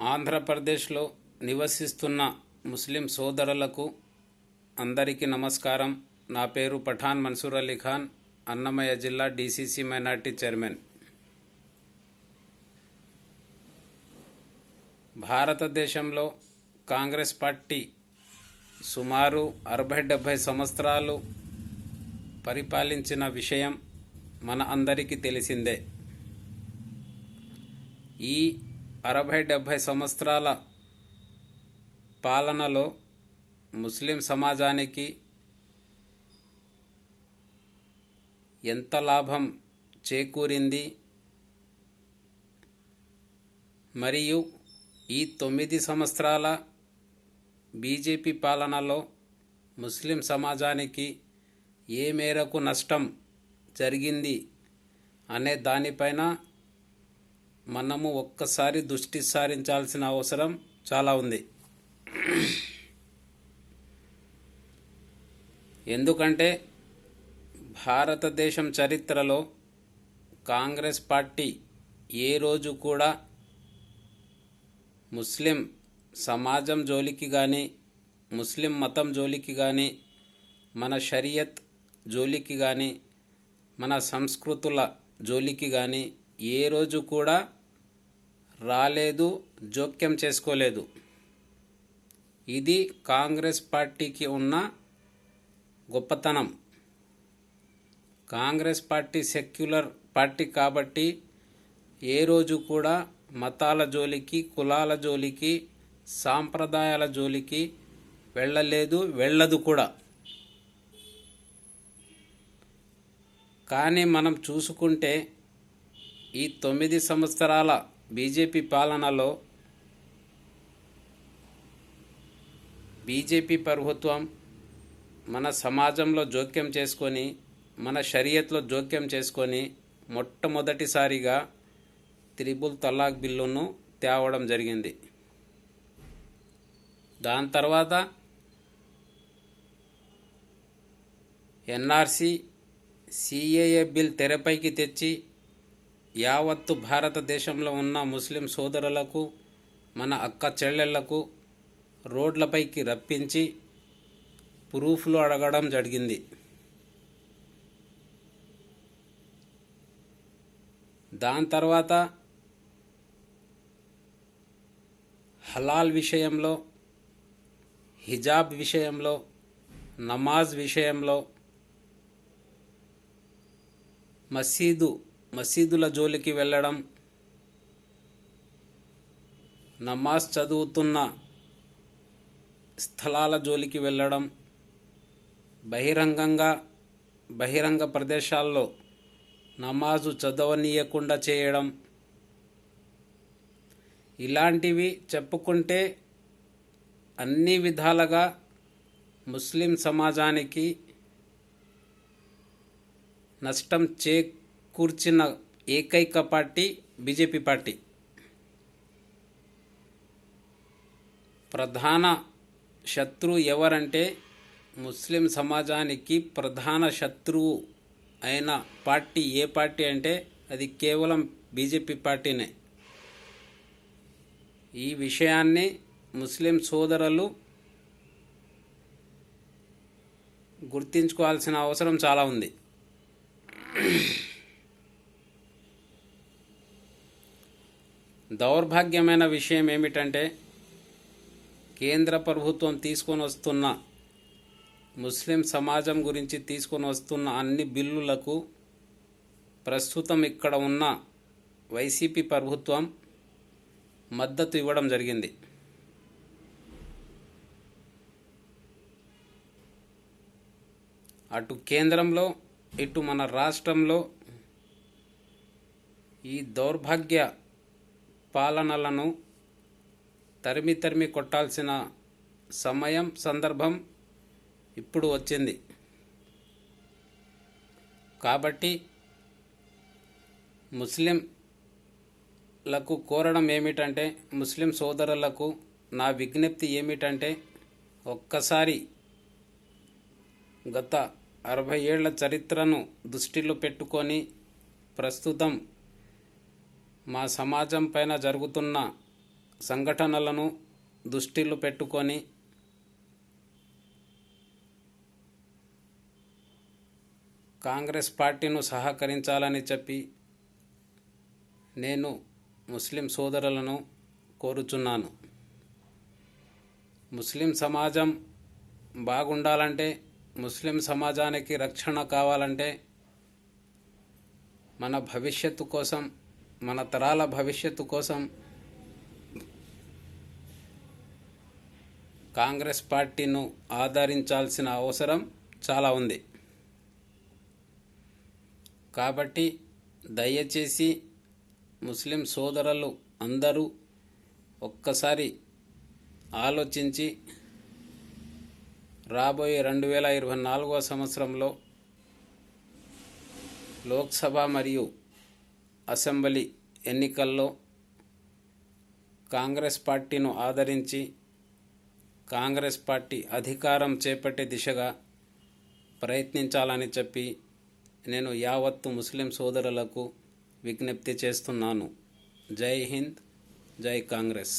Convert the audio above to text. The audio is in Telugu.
ఆంధ్రప్రదేశ్లో నివసిస్తున్న ముస్లిం సోదరులకు అందరికీ నమస్కారం. నా పేరు పఠాన్ మన్సూర్ అలీ ఖాన్ అన్నమయ్య జిల్లా డీసీసీ మైనార్టీ చైర్మన్. భారతదేశంలో కాంగ్రెస్ పార్టీ సుమారు అరవై డెబ్భై సంవత్సరాలు పరిపాలించిన విషయం మన అందరికీ తెలిసిందే. ఈ అరవై డెబ్భై సంవత్సరాల పాలనలో ముస్లిం సమాజానికి ఎంత లాభం చేకూరింది? మరియు ఈ తొమ్మిది సంవత్సరాల బీజేపీ పాలనలో ముస్లిం సమాజానికి ఏ మేరకు నష్టం జరిగింది అనే దానిపైన మనము ఒక్కసారి దృష్టి సారించాల్సిన అవసరం చాలా ఉంది. ఎందుకంటే భారతదేశం చరిత్రలో కాంగ్రెస్ పార్టీ ఏ రోజు కూడా ముస్లిం సమాజం జోలికి కానీ ముస్లిం మతం జోలికి కానీ మన షరియత్ జోలికి కానీ మన సంస్కృతుల జోలికి కానీ ఏ రోజు కూడా రాలేదు జోక్యం చేసుకోలేదు. ఇది కాంగ్రెస్ పార్టీకి ఉన్న గొప్పతనం. కాంగ్రెస్ పార్టీ సెక్యులర్ పార్టీ కాబట్టి ఏ రోజు కూడా మతాల జోలికి కులాల జోలికి సాంప్రదాయాల జోలికి వెళ్ళలేదు వెళ్ళదు కూడా. కానీ మనం చూసుకుంటే ఈ తొమ్మిది సంవత్సరాల బీజేపీ పాలనలో బీజేపీ ప్రభుత్వం మన సమాజంలో జోక్యం చేసుకొని మన షరియత్లో జోక్యం చేసుకొని మొట్టమొదటిసారిగా త్రిబుల్ తలాక్ బిల్లును తేవడం జరిగింది. దాని తర్వాత ఎన్ఆర్సి సిఏఏ బిల్ తెరపైకి తెచ్చి యావత్తు భారతదేశంలో ఉన్న ముస్లిం సోదరులకు మన అక్క చెల్లెళ్ళకు రోడ్లపైకి రప్పించి ప్రూఫ్లు అడగడం జరిగింది. దాని తర్వాత హలాల్ విషయంలో హిజాబ్ విషయంలో నమాజ్ విషయంలో మసీదు మసీదుల జోలికి వెళ్ళడం నమాజ్ చదువుతున్న స్థలాల జోలికి వెళ్ళడం బహిరంగంగా బహిరంగ ప్రదేశాల్లో నమాజు చదవనీయకుండా చేయడం ఇలాంటివి చెప్పుకుంటే అన్ని విధాలుగా ముస్లిం సమాజానికి నష్టం కూర్చున్న ఏకైక పార్టీ బీజేపీ పార్టీ. ప్రధాన శత్రువు ఎవరంటే ముస్లిం సమాజానికి ప్రధాన శత్రువు అయిన పార్టీ ఏ పార్టీ అంటే అది కేవలం బీజేపీ పార్టీనే. ఈ విషయాన్ని ముస్లిం సోదరులు గుర్తించుకోవాల్సిన అవసరం చాలా ఉంది. దౌర్భాగ్యమైన విషయం ఏమిటంటే కేంద్ర ప్రభుత్వం తీసుకొని వస్తున్న ముస్లిం సమాజం గురించి తీసుకొని వస్తున్న అన్ని బిల్లులకు ప్రస్తుతం ఇక్కడ ఉన్న వైసీపీ ప్రభుత్వం మద్దతు ఇవ్వడం జరిగింది. అటు కేంద్రంలో ఇటు మన రాష్ట్రంలో ఈ దౌర్భాగ్య పాలనలను తరిమి తరిమి కొట్టాల్సిన సమయం సందర్భం ఇప్పుడు వచ్చింది. కాబట్టి ముస్లింలకు కోరడం ఏమిటంటే ముస్లిం సోదరులకు నా విజ్ఞప్తి ఏమిటంటే ఒక్కసారి గత అరవై ఏళ్ళ చరిత్రను దృష్టిలో పెట్టుకొని ప్రస్తుతం మా సమాజం పైన జరుగుతున్న సంఘటనలను దృష్టిలో పెట్టుకొని కాంగ్రెస్ పార్టీను సహకరించాలని చెప్పి నేను ముస్లిం సోదరులను కోరుచున్నాను. ముస్లిం సమాజం బాగుండాలంటే ముస్లిం సమాజానికి రక్షణ కావాలంటే మన భవిష్యత్తు కోసం మన తరాల భవిష్యత్తు కోసం కాంగ్రెస్ పార్టీను ఆదరించాల్సిన అవసరం చాలా ఉంది. కాబట్టి దయచేసి ముస్లిం సోదరులు అందరూ ఒక్కసారి ఆలోచించి రాబోయే రెండు వేల ఇరవై నాలుగవ సంవత్సరంలో లోక్సభ మరియు అసెంబ్లీ ఎన్నికల్లో కాంగ్రెస్ పార్టీను ఆదరించి కాంగ్రెస్ పార్టీ అధికారం చేపట్టే దిశగా ప్రయత్నించాలని చెప్పి నేను యావత్తు ముస్లిం సోదరులకు విజ్ఞప్తి చేస్తున్నాను. జై హింద్ జై కాంగ్రెస్.